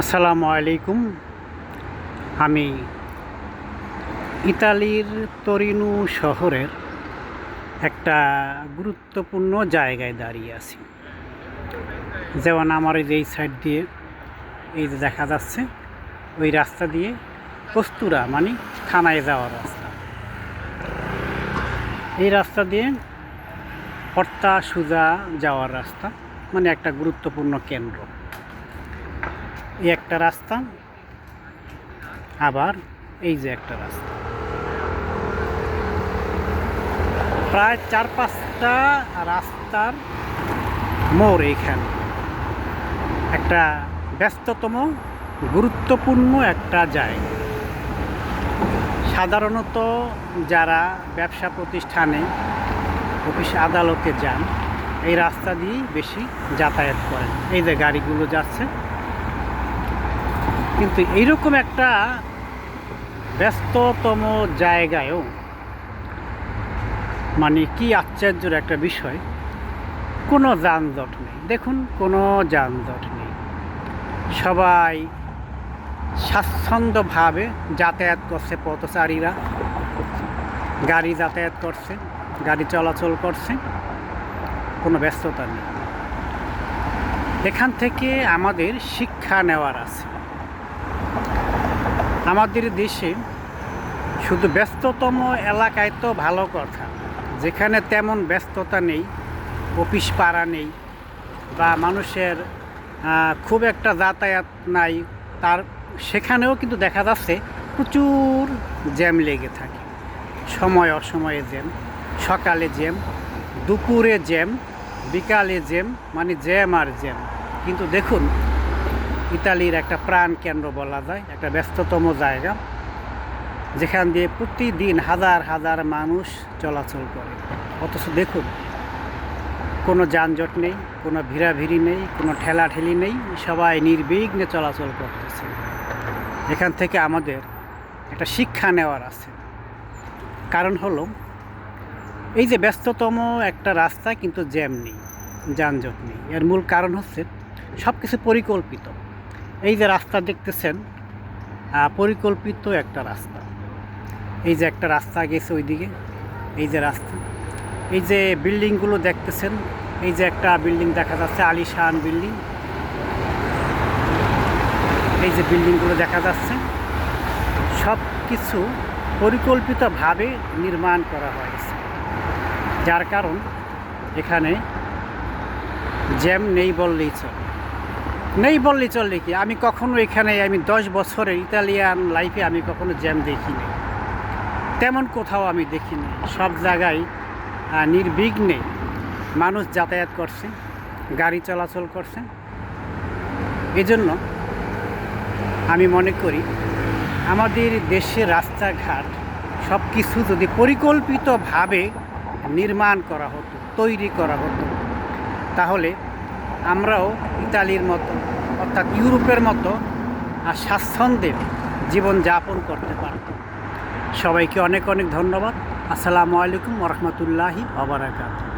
আসসালামু আলাইকুম। আমি ইতালির তরিনু শহরের একটা গুরুত্বপূর্ণ জায়গায় দাঁড়িয়ে আছি। যেমন আমার এই যে এই সাইড দিয়ে, এই যে দেখা যাচ্ছে, ওই রাস্তা দিয়ে কস্তুরা মানে থানায় যাওয়ার রাস্তা। এই রাস্তা দিয়ে হর্তা সুজা যাওয়ার রাস্তা মানে একটা গুরুত্বপূর্ণ কেন্দ্র। এই একটা রাস্তা, আবার এই যে একটা রাস্তা। প্রায় চার পাঁচটা রাস্তার মোড় এইখানে। একটা ব্যস্ততম, গুরুত্বপূর্ণ একটা জায়গা। সাধারণত যারা ব্যবসা প্রতিষ্ঠানে অফিস আদালতে যান, এই রাস্তা দিয়েই বেশি যাতায়াত করেন। এই যে গাড়িগুলো যাচ্ছে কিন্তু এইরকম একটা ব্যস্ততম জায়গায়ও মানে কি আশ্চর্যের একটা বিষয়, কোনো যানজট নেই। দেখুন, কোনো যানজট নেই। সবাই স্বাচ্ছন্দ্যভাবে যাতায়াত করছে পথচারীরা। গাড়ি যাতায়াত করছে, গাড়ি চলাচল করছে, কোনো ব্যস্ততা নেই। এখান থেকে আমাদের শিক্ষা নেওয়ার আছে। আমাদের দেশে শুধু ব্যস্ততম এলাকায় তো ভালো কথা। যেখানে তেমন ব্যস্ততা নেই, অফিস পাড়া নেই বা মানুষের খুব একটা যাতায়াত নাই, তার সেখানেও কিন্তু দেখা যাচ্ছে প্রচুর জ্যাম লেগে থাকে। সময় অসময়ে জ্যাম, সকালে জ্যাম, দুপুরে জ্যাম, বিকালে জ্যাম মানে জ্যাম আর জ্যাম। কিন্তু দেখুন ইতালির একটা প্রাণ কেন্দ্র বলা যায়, একটা ব্যস্ততম জায়গা, যেখান দিয়ে প্রতিদিন হাজার হাজার মানুষ চলাচল করে। অথচ দেখুন, কোনো যানজট নেই, কোনো ভিড়াভিড়ি নেই, কোনো ঠেলাঠেলি নেই, সবাই নির্বিঘ্নে চলাচল করতেছে। এখান থেকে আমাদের একটা শিক্ষা নেওয়ার আছে। কারণ হলো, এই যে ব্যস্ততম একটা রাস্তা কিন্তু জ্যাম নেই, যানজট নেই। এর মূল কারণ হচ্ছে সব কিছু পরিকল্পিত। এই যে রাস্তা দেখতেছেন পরিকল্পিত একটা রাস্তা। এই যে একটা রাস্তা গেছে ওইদিকে, এই যে রাস্তা। এই যে বিল্ডিংগুলো দেখতেছেন, এই যে একটা বিল্ডিং দেখা যাচ্ছে, আলিশান বিল্ডিং। এই যে বিল্ডিংগুলো দেখা যাচ্ছে সব কিছু পরিকল্পিতভাবে নির্মাণ করা হয়েছে। যার কারণ এখানে জ্যাম নেই বললেই চলে। নেই বললে চলে কি? আমি কখনো এখানে, আমি দশ বছরের ইতালিয়ান লাইফে আমি কখনো জ্যাম দেখিনি। তেমন কোথাও আমি দেখিনি। সব জায়গায় নির্বিঘ্নে মানুষ যাতায়াত করছে, গাড়ি চলাচল করছে। এজন্য আমি মনে করি, আমাদের দেশের রাস্তাঘাট সব কিছু যদি পরিকল্পিতভাবে নির্মাণ করা হতো, তৈরি করা হতো, তাহলে আমরাও ইতালির মতো, অর্থাৎ ইউরোপের মতো, আর স্বাচ্ছন্দ্যে জীবনযাপন করতে পারত। সবাইকে অনেক অনেক ধন্যবাদ। আসসালামু আলাইকুম রহমতুল্লাহি আবরাকাত